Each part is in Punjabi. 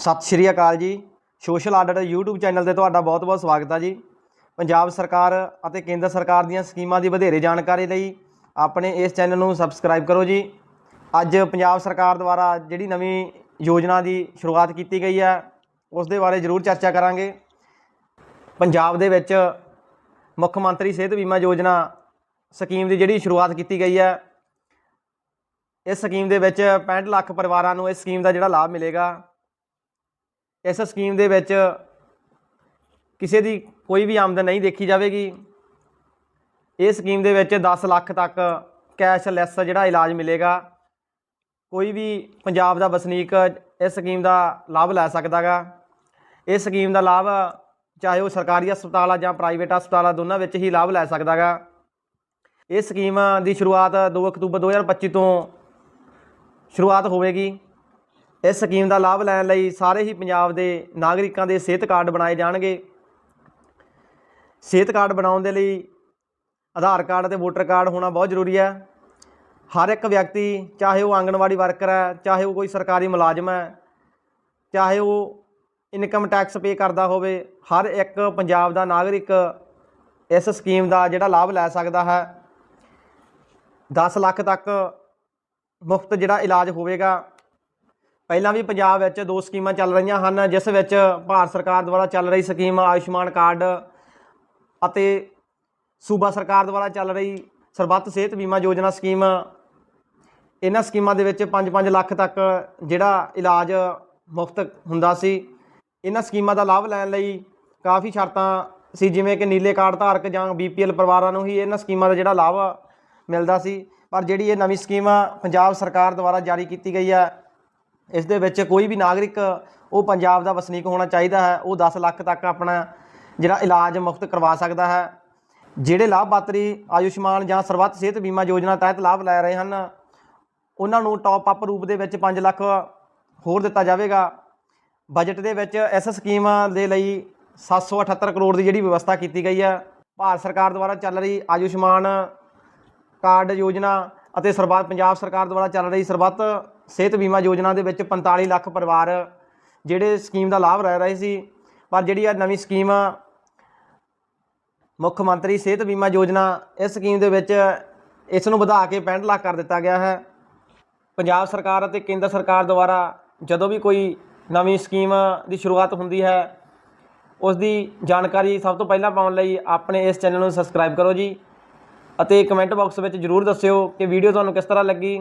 ਸਤਿ ਸ਼੍ਰੀ ਅਕਾਲ ਜੀ। ਸੋਸ਼ਲ ਆਡਿਟ YouTube ਚੈਨਲ ਤੇ ਤੁਹਾਡਾ ਬਹੁਤ-ਬਹੁਤ ਸਵਾਗਤ ਹੈ ਜੀ। ਪੰਜਾਬ ਸਰਕਾਰ ਅਤੇ ਕੇਂਦਰ ਸਰਕਾਰ ਦੀਆਂ ਸਕੀਮਾਂ ਦੀ ਵਧੇਰੇ ਜਾਣਕਾਰੀ ਲਈ ਆਪਣੇ ਇਸ ਚੈਨਲ ਨੂੰ ਸਬਸਕ੍ਰਾਈਬ ਕਰੋ ਜੀ। ਅੱਜ ਪੰਜਾਬ ਸਰਕਾਰ ਦੁਆਰਾ ਜਿਹੜੀ ਨਵੀਂ ਯੋਜਨਾ ਦੀ ਸ਼ੁਰੂਆਤ ਕੀਤੀ ਗਈ ਹੈ, ਉਸ ਦੇ ਬਾਰੇ ਜ਼ਰੂਰ ਚਰਚਾ ਕਰਾਂਗੇ। ਪੰਜਾਬ ਦੇ ਵਿੱਚ ਮੁੱਖ ਮੰਤਰੀ ਸਿਹਤ ਬੀਮਾ ਯੋਜਨਾ ਸਕੀਮ ਦੀ ਜਿਹੜੀ ਸ਼ੁਰੂਆਤ ਕੀਤੀ ਗਈ ਹੈ, ਇਸ ਸਕੀਮ ਦੇ ਵਿੱਚ 65 ਲੱਖ ਪਰਿਵਾਰਾਂ ਨੂੰ ਇਸ ਸਕੀਮ ਦਾ ਜਿਹੜਾ ਲਾਭ ਮਿਲੇਗਾ। ਇਸ ਸਕੀਮ ਦੇ ਵਿੱਚ ਕਿਸੇ ਦੀ ਕੋਈ ਵੀ ਆਮਦਨ ਨਹੀਂ ਦੇਖੀ ਜਾਵੇਗੀ। ਇਹ ਸਕੀਮ ਦੇ ਵਿੱਚ 10 ਲੱਖ ਤੱਕ ਕੈਸ਼ਲੈਸ ਜਿਹੜਾ ਇਲਾਜ ਮਿਲੇਗਾ। ਕੋਈ ਵੀ ਪੰਜਾਬ ਦਾ ਵਸਨੀਕ ਇਸ ਸਕੀਮ ਦਾ ਲਾਭ ਲੈ ਸਕਦਾਗਾ। ਇਸ ਸਕੀਮ ਦਾ ਲਾਭ ਚਾਹੇ ਉਹ ਸਰਕਾਰੀ ਹਸਪਤਾਲ ਆ ਜਾਂ ਪ੍ਰਾਈਵੇਟ ਹਸਪਤਾਲ ਆ, ਦੋਨਾਂ ਵਿੱਚ ਹੀ ਲਾਭ ਲੈ ਸਕਦਾਗਾ। ਇਹ ਸਕੀਮ ਦੀ ਸ਼ੁਰੂਆਤ 2 ਅਕਤੂਬਰ 2025 ਤੋਂ ਸ਼ੁਰੂਆਤ ਹੋਵੇਗੀ। ਇਸ ਸਕੀਮ ਦਾ ਲਾਭ ਲੈਣ ਲਈ ਸਾਰੇ ਹੀ ਪੰਜਾਬ ਦੇ ਨਾਗਰਿਕਾਂ ਦੇ ਸਿਹਤ ਕਾਰਡ ਬਣਾਏ ਜਾਣਗੇ। ਸਿਹਤ ਕਾਰਡ ਬਣਾਉਣ ਦੇ ਲਈ ਆਧਾਰ ਕਾਰਡ ਅਤੇ ਵੋਟਰ ਕਾਰਡ ਹੋਣਾ ਬਹੁਤ ਜ਼ਰੂਰੀ ਹੈ। ਹਰ ਇੱਕ ਵਿਅਕਤੀ, ਚਾਹੇ ਉਹ ਆਂਗਣਵਾੜੀ ਵਰਕਰ ਹੈ, ਚਾਹੇ ਉਹ ਕੋਈ ਸਰਕਾਰੀ ਮੁਲਾਜ਼ਮ ਹੈ, ਚਾਹੇ ਉਹ ਇਨਕਮ ਟੈਕਸ ਪੇ ਕਰਦਾ ਹੋਵੇ, ਹਰ ਇੱਕ ਪੰਜਾਬ ਦਾ ਨਾਗਰਿਕ ਇਸ ਸਕੀਮ ਦਾ ਜਿਹੜਾ ਲਾਭ ਲੈ ਸਕਦਾ ਹੈ। 10 ਲੱਖ ਤੱਕ ਮੁਫਤ ਜਿਹੜਾ ਇਲਾਜ ਹੋਵੇਗਾ। ਪਹਿਲਾਂ ਵੀ ਪੰਜਾਬ ਵਿੱਚ ਦੋ ਸਕੀਮਾਂ ਚੱਲ ਰਹੀਆਂ ਹਨ, ਜਿਸ ਵਿੱਚ ਭਾਰਤ ਸਰਕਾਰ ਦੁਆਰਾ ਚੱਲ ਰਹੀ ਸਕੀਮ ਆਯੁਸ਼ਮਾਨ ਕਾਰਡ ਅਤੇ ਸੂਬਾ ਸਰਕਾਰ ਦੁਆਰਾ ਚੱਲ ਰਹੀ ਸਰਬੱਤ ਸਿਹਤ ਬੀਮਾ ਯੋਜਨਾ ਸਕੀਮ। ਇਹਨਾਂ ਸਕੀਮਾਂ ਦੇ ਵਿੱਚ 5-5 ਲੱਖ ਤੱਕ ਜਿਹੜਾ ਇਲਾਜ ਮੁਫਤ ਹੁੰਦਾ ਸੀ। ਇਹਨਾਂ ਸਕੀਮਾਂ ਦਾ ਲਾਭ ਲੈਣ ਲਈ ਕਾਫੀ ਸ਼ਰਤਾਂ ਸੀ, ਜਿਵੇਂ ਕਿ ਨੀਲੇ ਕਾਰਡ ਧਾਰਕ ਜਾਂ ਬੀਪੀਐਲ ਪਰਿਵਾਰਾਂ ਨੂੰ ਹੀ ਇਹਨਾਂ ਸਕੀਮਾਂ ਦਾ ਜਿਹੜਾ ਲਾਭ ਮਿਲਦਾ ਸੀ। ਪਰ ਜਿਹੜੀ ਇਹ ਨਵੀਂ ਸਕੀਮ ਪੰਜਾਬ ਸਰਕਾਰ ਦੁਆਰਾ ਜਾਰੀ ਕੀਤੀ ਗਈ ਹੈ ਇਸ ਦੇ ਵਿੱਚ ਕੋਈ ਵੀ ਨਾਗਰਿਕ, ਉਹ ਪੰਜਾਬ ਦਾ ਵਸਨੀਕ ਹੋਣਾ ਚਾਹੀਦਾ ਹੈ, ਉਹ 10 ਲੱਖ ਤੱਕ ਆਪਣਾ ਜਿਹੜਾ ਇਲਾਜ ਮੁਫਤ ਕਰਵਾ ਸਕਦਾ ਹੈ। ਜਿਹੜੇ ਲਾਭਪਾਤਰੀ ਆਯੁਸ਼ਮਾਨ ਜਾਂ ਸਰਬੱਤ ਸਿਹਤ ਬੀਮਾ ਯੋਜਨਾ ਤਹਿਤ ਲਾਭ ਲੈ ਰਹੇ ਹਨ, ਉਹਨਾਂ ਨੂੰ ਟੌਪ ਅਪ ਰੂਪ ਦੇ ਵਿੱਚ 5 ਲੱਖ ਹੋਰ ਦਿੱਤਾ ਜਾਵੇਗਾ। ਬਜਟ ਦੇ ਵਿੱਚ ਇਸ ਸਕੀਮ ਦੇ ਲਈ 778 ਕਰੋੜ ਦੀ ਜਿਹੜੀ ਵਿਵਸਥਾ ਕੀਤੀ ਗਈ ਹੈ। ਭਾਰਤ ਸਰਕਾਰ ਦੁਆਰਾ ਚੱਲ ਰਹੀ ਆਯੁਸ਼ਮਾਨ ਕਾਰਡ ਯੋਜਨਾ ਅਤੇ ਸਰਬੱਤ, ਪੰਜਾਬ ਸਰਕਾਰ ਦੁਆਰਾ ਚੱਲ ਰਹੀ ਸਰਬੱਤ ਸਿਹਤ ਬੀਮਾ ਯੋਜਨਾ ਦੇ ਵਿੱਚ 45 ਲੱਖ ਪਰਿਵਾਰ ਜਿਹੜੇ ਸਕੀਮ ਦਾ ਲਾਭ ਲੈ ਰਹੇ ਸੀ। ਪਰ ਜਿਹੜੀ ਆ ਨਵੀਂ ਸਕੀਮ ਮੁੱਖ ਮੰਤਰੀ ਸਿਹਤ ਬੀਮਾ ਯੋਜਨਾ, ਇਸ ਸਕੀਮ ਦੇ ਵਿੱਚ ਇਸ ਨੂੰ ਵਧਾ ਕੇ 65 ਲੱਖ ਕਰ ਦਿੱਤਾ ਗਿਆ ਹੈ। ਪੰਜਾਬ ਸਰਕਾਰ ਅਤੇ ਕੇਂਦਰ ਸਰਕਾਰ ਦੁਆਰਾ ਜਦੋਂ ਵੀ ਕੋਈ ਨਵੀਂ ਸਕੀਮ ਦੀ ਸ਼ੁਰੂਆਤ ਹੁੰਦੀ ਹੈ, ਉਸ ਦੀ ਜਾਣਕਾਰੀ ਸਭ ਤੋਂ ਪਹਿਲਾਂ ਪਾਉਣ ਲਈ ਆਪਣੇ ਇਸ ਚੈਨਲ ਨੂੰ ਸਬਸਕ੍ਰਾਈਬ ਕਰੋ ਜੀ ਅਤੇ ਕਮੈਂਟ ਬਾਕਸ ਵਿੱਚ ਜਰੂਰ ਦੱਸਿਓ ਕਿ ਵੀਡੀਓ ਤੁਹਾਨੂੰ ਕਿਸ ਤਰ੍ਹਾਂ ਲੱਗੀ।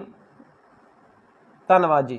ਧੰਨਵਾਦ ਜੀ।